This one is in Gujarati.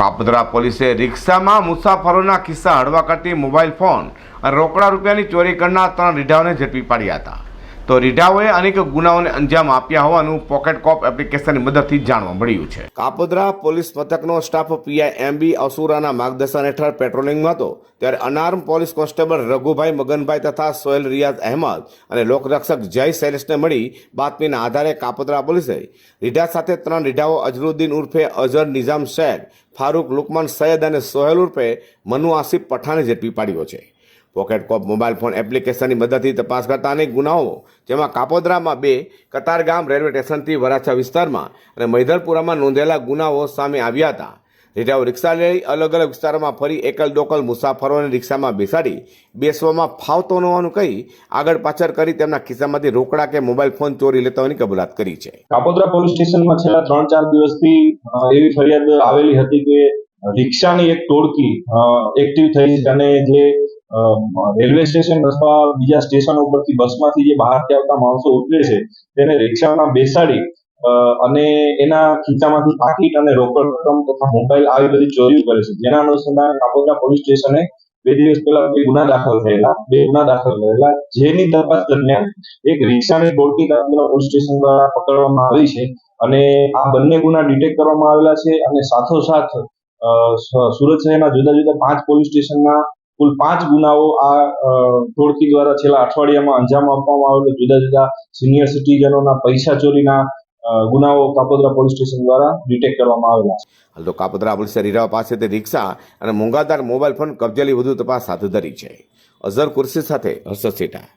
કાપદરા પોલીસે રિક્ષામાં મુસાફરોના ખિસ્સા હળવા કરતી મોબાઈલ ફોન અને રોકડા રૂપિયાની ચોરી કરનાર ત્રણ રીઢાઓને ઝડપી પાડ્યા હતા. તો રીઢાઓએ અનેક ગુનાઓને અંજામ આપ્યા હોવાનું પોકેટ કોપ એપ્લિકેશનની મદદથી જાણવા મળ્યું છે. કાપોદ્રા પોલીસ મથકનો સ્ટાફ પીઆઈ એમબી અસુરાના માર્ગદર્શન હેઠળ પેટ્રોલિંગમાં હતો. ત્યારે unarmed police constable Raghubhai Maganbhai તથા સોહેલ રિયાઝ અહેમદ અને લોકરક્ષક જય શૈલેષને મળી બાતમીના આધારે કાપોદ્રા પોલીસે રીઢા સાથે ત્રણ રીઢાઓ અજરુદ્દીન ઉર્ફે અઝર નિઝામ શેખ ફારૂક લુકમાન સૈયદ અને સોહેલ ઉર્ફે મનુ આસિફ પઠાણે ઝડપી પાડ્યો છે. પોકેટ કોપ મોબાઈલ ફોન એપ્લિકેશનની મદદથી તપાસ કરતા અનેક ગુનાઓ, જેમાં કાપોદ્રામાં બે, કતારગામ રેલવે સ્ટેશનથી વરાછા વિસ્તારમાં અને મૈધરપુરામાં નોંધેલા ગુનાઓ સામે આવ્યા હતા. રીઢાઓ રિક્ષા લઈ અલગ અલગ વિસ્તારોમાં ફરી એકલ દોકલ મુસાફરોને રિક્ષામાં બેસાડી બેસવામાં ફાવતો ન હોવાનું કહી આગળ પાછળ કરી તેમના ખિસ્સામાંથી રોકડા કે મોબાઈલ ફોન ચોરી લેતા હોવાની કબૂલાત કરી છે. કાપોદ્રા પોલીસ સ્ટેશનમાં છેલ્લા ત્રણ ચાર દિવસથી એવી ફરિયાદ આવેલી હતી કે રિક્ષાની એક ટોળકી એક્ટિવ થઈ અને જે રેલવે સ્ટેશન અથવા બીજા સ્ટેશન ઉપરથી બસમાંથી જે બહારથી આવતા માણસો ઉતરે છે, તેને રિક્ષામાં બેસાડી અને એના ખીચામાંથી પાકીટ અને રોકડ રકમ તથા મોબાઈલ આવી બધી ચોરી કરે છે. જેના અનુસંધાને કાપોદ્રા પોલીસ સ્ટેશને બે દિવસ પહેલા બે ગુના દાખલ થયેલા. બે ગુના દાખલ થયેલા. જેની તપાસ દરમિયાન એક રિક્ષાની ટોળકી કાપોદ્રા પોલીસ સ્ટેશન દ્વારા પકડવામાં આવી છે અને આ બંને ગુના ડિટેક્ટ કરવામાં આવેલા છે અને સાથોસાથ સુરત શહેરના જુદા જુદા પાંચ પોલીસ સ્ટેશનના કુલ પાંચ ગુનાઓ આ ટોળકી દ્વારા છેલ્લા અઠવાડિયામાં અંજામ આપવામાં આવેલો. જુદા જુદા સિનિયર સિટીઝનોના પૈસા ચોરીના ગુનાઓ કાપોદ્રા પોલીસ સ્ટેશન દ્વારા ડિટેક્ટ કરવામાં આવેલા હાલ તો કાપોદ્રા પોલીસે રીઢાઓ પાસેથી રિક્ષા અને મોંઘાદાર મોબાઈલ ફોન કબજેલી વધુ તપાસ હાથ ધરી છે. અઝર કુર્સી સાથે હર્ષદ સેઠા